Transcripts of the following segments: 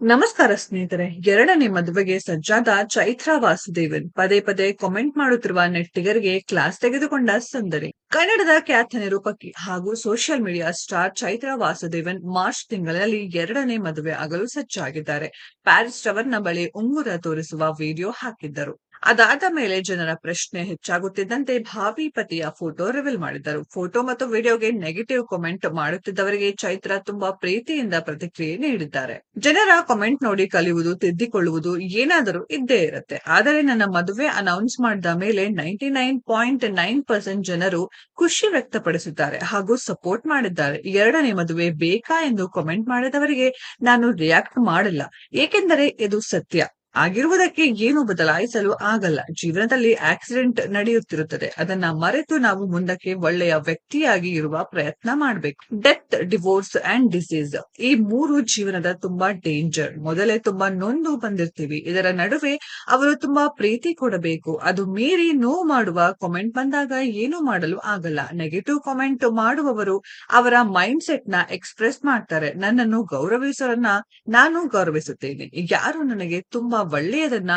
ನಮಸ್ಕಾರ ಸ್ನೇಹಿತರೆ, ಎರಡನೇ ಮದುವೆಗೆ ಸಜ್ಜಾದ ಚೈತ್ರ ವಾಸುದೇವನ್. ಪದೇ ಪದೇ ಕಾಮೆಂಟ್ ಮಾಡುತ್ತಿರುವ ನೆಟ್ಟಿಗರಿಗೆ ಕ್ಲಾಸ್ ತೆಗೆದುಕೊಂಡ ಸುಂದರಿ. ಕನ್ನಡದ ಖ್ಯಾತ ನಿರೂಪಕಿ ಹಾಗೂ social media star Chaitra Vasudevan March ತಿಂಗಳಲ್ಲಿ ಎರಡನೇ ಮದುವೆ ಆಗಲು ಸಜ್ಜಾಗಿದ್ದಾರೆ. ಪ್ಯಾರಿಸ್ ಟವರ್ನ ಬಳಿ ಉಂಗುರ ತೋರಿಸುವ ವಿಡಿಯೋ ಹಾಕಿದ್ದರು. ಅದಾದ ಮೇಲೆ ಜನರ ಪ್ರಶ್ನೆ ಹೆಚ್ಚಾಗುತ್ತಿದ್ದಂತೆ ಭಾವಿ ಪತಿಯ ಫೋಟೋ ರಿವೀಲ್ ಮಾಡಿದ್ದರು. ಫೋಟೋ ಮತ್ತು ವಿಡಿಯೋಗೆ ನೆಗೆಟಿವ್ ಕಾಮೆಂಟ್ ಮಾಡುತ್ತಿದ್ದವರಿಗೆ ಚೈತ್ರ ತುಂಬಾ ಪ್ರೀತಿಯಿಂದ ಪ್ರತಿಕ್ರಿಯೆ ನೀಡಿದ್ದಾರೆ. ಜನರ ಕಾಮೆಂಟ್ ನೋಡಿ ಕಲಿಯುವುದು, ತಿದ್ದಿಕೊಳ್ಳುವುದು ಏನಾದರೂ ಇದ್ದೇ ಇರುತ್ತೆ. ಆದರೆ ನನ್ನ ಮದುವೆ ಅನೌನ್ಸ್ ಮಾಡಿದ ಮೇಲೆ ninety nine point nine percent ಜನರು ಖುಷಿ ವ್ಯಕ್ತಪಡಿಸಿದ್ದಾರೆ ಹಾಗೂ ಸಪೋರ್ಟ್ ಮಾಡಿದ್ದಾರೆ. ಎರಡನೇ ಮದುವೆ ಬೇಕಾ ಎಂದು ಕಾಮೆಂಟ್ ಮಾಡಿದವರಿಗೆ ನಾನು ರಿಯಾಕ್ಟ್ ಮಾಡಿಲ್ಲ. ಏಕೆಂದರೆ ಇದು ಸತ್ಯ. ಆಗಿರುವುದಕ್ಕೆ ಏನು ಬದಲಾಯಿಸಲು ಆಗಲ್ಲ. ಜೀವನದಲ್ಲಿ ಆಕ್ಸಿಡೆಂಟ್ ನಡೆಯುತ್ತಿರುತ್ತದೆ. ಅದನ್ನ ಮರೆತು ನಾವು ಮುಂದಕ್ಕೆ ಒಳ್ಳೆಯ ವ್ಯಕ್ತಿಯಾಗಿ ಇರುವ ಪ್ರಯತ್ನ ಮಾಡಬೇಕು. ಡೆತ್ ಡಿವೋರ್ಸ್ ಅಂಡ್ ಡಿಸೀಸ್ ಈ ಮೂರು ಜೀವನದ ತುಂಬಾ ಡೇಂಜರ್ ಮೊದಲೇ ತುಂಬಾ ನೊಂದು ಬಂದಿರ್ತೀವಿ. ಇದರ ನಡುವೆ ಅವರು ತುಂಬಾ ಪ್ರೀತಿ ಕೊಡಬೇಕು. ಅದು ಮೀರಿ ನೋವು ಮಾಡುವ ಕಾಮೆಂಟ್ ಬಂದಾಗ ಏನು ಮಾಡಲು ಆಗಲ್ಲ. ನೆಗೆಟಿವ್ ಕಾಮೆಂಟ್ ಮಾಡುವವರು ಅವರ ಮೈಂಡ್ ಸೆಟ್ನ ಎಕ್ಸ್ಪ್ರೆಸ್ ಮಾಡ್ತಾರೆ. ನನ್ನನ್ನು ಗೌರವಿಸೋರನ್ನ ನಾನು ಗೌರವಿಸುತ್ತೇನೆ. ಯಾರು ನನಗೆ ತುಂಬಾ ಒಳ್ಳೆಯದನ್ನ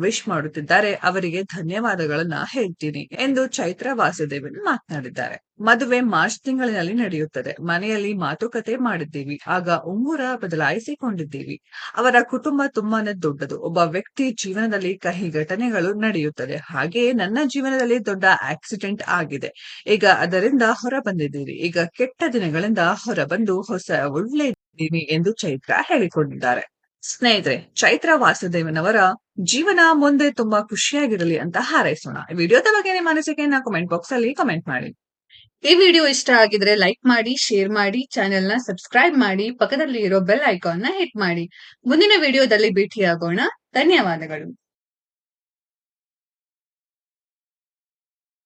ವಿಶ್ ಮಾಡುತ್ತಿದ್ದಾರೆ, ಅವರಿಗೆ ಧನ್ಯವಾದಗಳನ್ನ ಹೇಳ್ತೀನಿ ಎಂದು ಚೈತ್ರ ವಾಸುದೇವನ್ ಮಾತನಾಡಿದ್ದಾರೆ. ಮದುವೆ ಮಾರ್ಚ್ ತಿಂಗಳಿನಲ್ಲಿ ನಡೆಯುತ್ತದೆ. ಮನೆಯಲ್ಲಿ ಮಾತುಕತೆ ಮಾಡಿದ್ದೀವಿ. ಆಗ ಉಂಗುರ ಬದಲಾಯಿಸಿಕೊಂಡಿದ್ದೀವಿ. ಅವರ ಕುಟುಂಬ ತುಂಬಾನೇ ದೊಡ್ಡದು. ಒಬ್ಬ ವ್ಯಕ್ತಿ ಜೀವನದಲ್ಲಿ ಕಹಿ ಘಟನೆಗಳು ನಡೆಯುತ್ತದೆ. ಹಾಗೆಯೇ ನನ್ನ ಜೀವನದಲ್ಲಿ ದೊಡ್ಡ ಆಕ್ಸಿಡೆಂಟ್ ಆಗಿದೆ. ಈಗ ಅದರಿಂದ ಹೊರ ಬಂದಿದ್ದೀರಿ. ಈಗ ಕೆಟ್ಟ ದಿನಗಳಿಂದ ಹೊರಬಂದು ಹೊಸ ಒಳ್ಳೆ ಎಂದು ಚೈತ್ರ ಹೇಳಿಕೊಂಡಿದ್ದಾರೆ. ಸ್ನೇಹಿತರೆ, ಚೈತ್ರ ವಾಸುದೇವನವರ ಜೀವನ ಮುಂದೆ ತುಂಬಾ ಖುಷಿಯಾಗಿರಲಿ ಅಂತ ಹಾರೈಸೋಣ. ಈ ವಿಡಿಯೋದ ಬಗ್ಗೆ ನಿಮ್ಮ ಅನಿಸಿಕೆಯನ್ನ ಕಮೆಂಟ್ ಬಾಕ್ಸ್ ಅಲ್ಲಿ ಕಮೆಂಟ್ ಮಾಡಿ. ಈ ವಿಡಿಯೋ ಇಷ್ಟ ಆಗಿದ್ರೆ ಲೈಕ್ ಮಾಡಿ ಶೇರ್ ಮಾಡಿ ಚಾನೆಲ್ನ ಸಬ್ಸ್ಕ್ರೈಬ್ ಮಾಡಿ ಪಕ್ಕದಲ್ಲಿ ಇರೋ ಬೆಲ್ ಐಕಾನ್ನ ಹಿಟ್ ಮಾಡಿ. ಮುಂದಿನ ವಿಡಿಯೋದಲ್ಲಿ ಭೇಟಿಯಾಗೋಣ. ಧನ್ಯವಾದಗಳು.